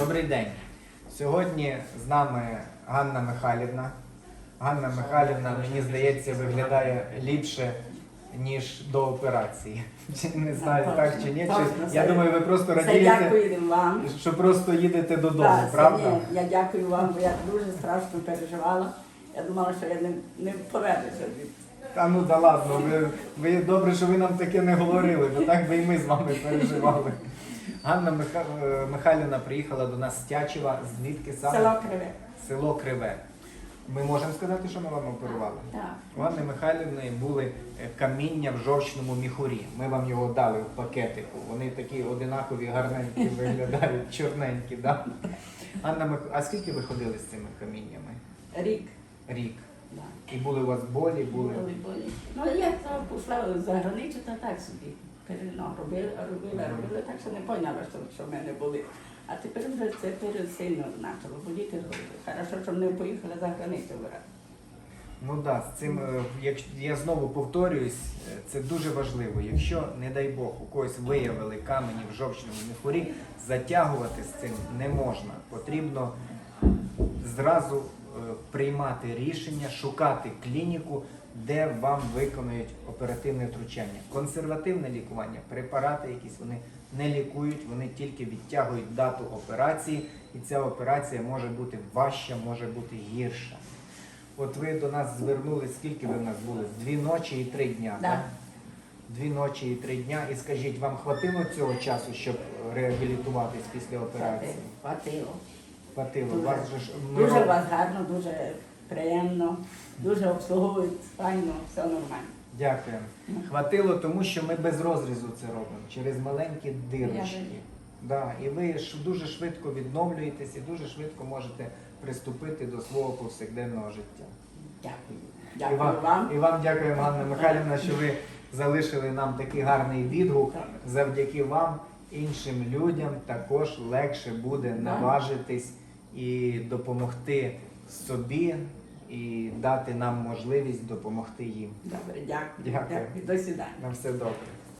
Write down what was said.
Добрий день. Сьогодні з нами Ганна Михайлівна. Ганна Михайлівна, мені здається, виглядає ліпше, ніж до операції. Не знаю, Так, чи ні. Чи, я думаю, ви просто радієте, вам. що просто їдете додому, Так, це правда? ні, я дякую вам, бо я дуже страшно переживала. Я думала, що я не, не повернуся звідси. Та ну да ладно, ви, ви добре, що ви нам таке не говорили, бо так би і ми з вами переживали. Ганна Миха... Михайлівна приїхала до нас з Тячева, звідки саме? Село Криве. Село Криве. Ми можемо сказати, що ми вам оперували? Так. У Ганни Михайлівни були е, каміння в жовчному міхурі. Ми вам його дали в пакетику. Вони такі одинакові, гарненькі виглядають, чорненькі. Да? Анна Мих... А скільки ви ходили з цими каміннями? Рік. Рік. І були у вас болі, були. Були, були. Ну, я пішла за границю, та так собі. Ну, робила, робила, робила, так що не поняла, що, що в мене були. А тепер вже це сильно почало боліти. Хорошо, що не поїхала за границю брати. Ну так, да, з цим, е, як я знову повторююсь, е, це дуже важливо. Якщо, не дай Бог, у когось виявили камені в жовчному міхурі, затягувати з цим не можна. Потрібно зразу приймати рішення, шукати клініку, де вам виконують оперативне втручання. Консервативне лікування, препарати якісь вони не лікують, вони тільки відтягують дату операції, і ця операція може бути важча, може бути гірша. От ви до нас звернулись, скільки ви в нас були? Дві ночі і три дня. Да. так? Дві ночі і три дня. І скажіть, вам хватило цього часу, щоб реабілітуватись після операції? Хватило. Хватило. Дуже. Вас же ж Дуже вас гарно, дуже приємно, дуже обслуговують файно, все нормально. Дякуємо. Хватило, тому що ми без розрізу це робимо, через маленькі дирочки. Да, і ви ж дуже швидко відновлюєтесь і дуже швидко можете приступити до свого повсякденного життя. Дякую. І Дякую вам, вам. і вам дякуємо, Ганна Михайлівна, що ви залишили нам такий гарний відгук. Завдяки вам іншим людям також легше буде наважитись і допомогти собі, і дати нам можливість допомогти їм. Добре, дякую. Дякую. Дякую. До свидання. На все добре.